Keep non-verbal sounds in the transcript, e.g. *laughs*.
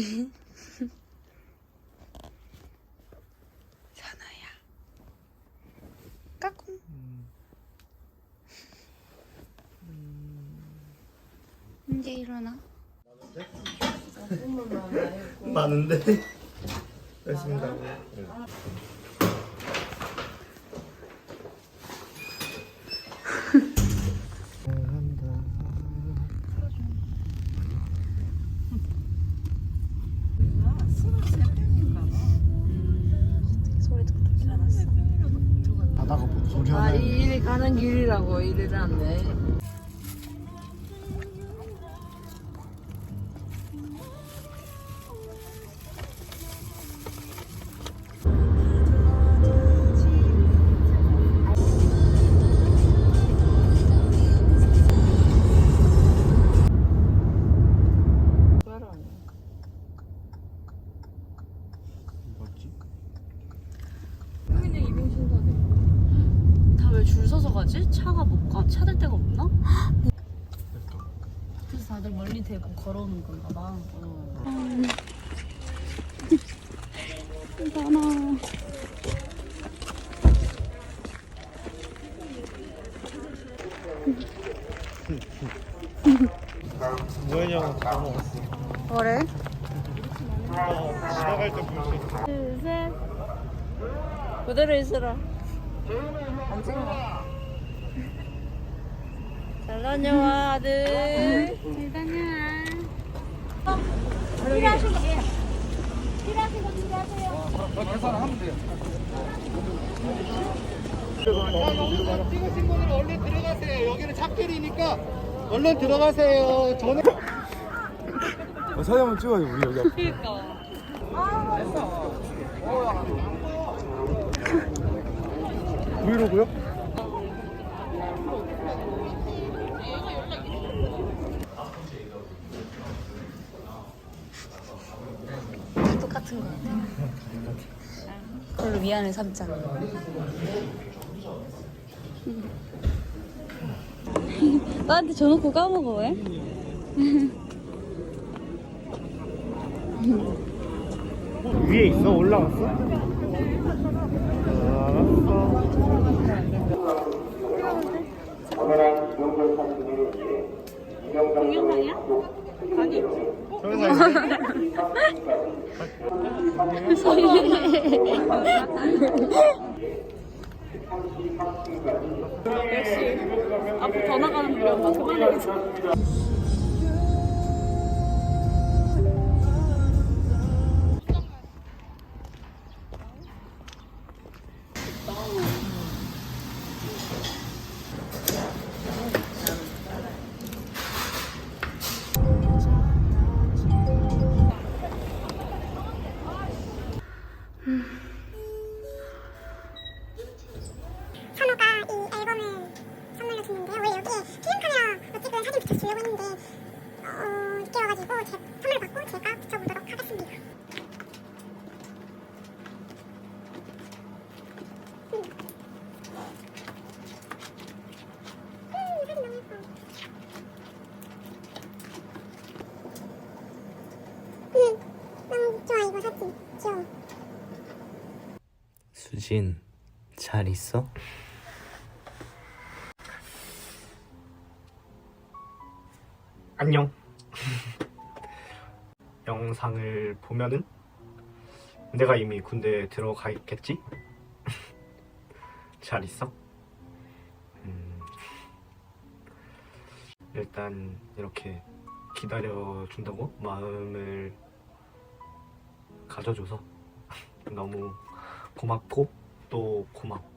*laughs* 사나야. 까꿍. 이제 일어나. 많은데? *laughs* 됐습니다. 소리도 그렇게 알았어. 바다가 뭔 소리 아, 하나 이 일이 가는 길이라고 하네. 차가 못 가? 찾을 데가 없나? 그래서 다들 멀리 대고 걸어오는 건가 봐. 괜찮아. 우연히 형은 다 먹었어. 뭐래? 지나갈 때 볼수 있어. 둘, 셋. 그대로 있으라. 안 찍어. 잘 다녀와, 아들. 잘 다녀와. 찍으신 분들 얼른 들어가세요. 여기는 찻길이니까 얼른 들어가세요. 저는 어, 사진 한번 찍어요. 우리 여기. 그니까. 브이로그요? 같은 거 같아. 그걸로 위안을 삼자. *laughs* 나한테 줘놓고 까먹어 왜? 위에 있어? 올라갔어? 알았어. 동영상이야? 역시 앞으로 더 나가는 엄마 그만하겠 어. 찬호가 이 앨범을 선물로 줬는데요. 원래 여기에 필름 카메라 찍은 사진 붙여주려고 했는데 어, 늦게 와가지고 제 선물을 받고 제가 붙여보도록 하겠습니다. 음, 사진 너무 예뻐. 음, 너무 좋아 이거 사진. 귀여워. 수 진 잘 있어? 안녕. *laughs* 영상을 보면은 내가 이미 군대에 들어가 있겠지? *laughs* 잘 있어? 음, 일단 이렇게 기다려 준다고 마음을 가져줘서 *laughs* 너무 고맙고 또 고마워.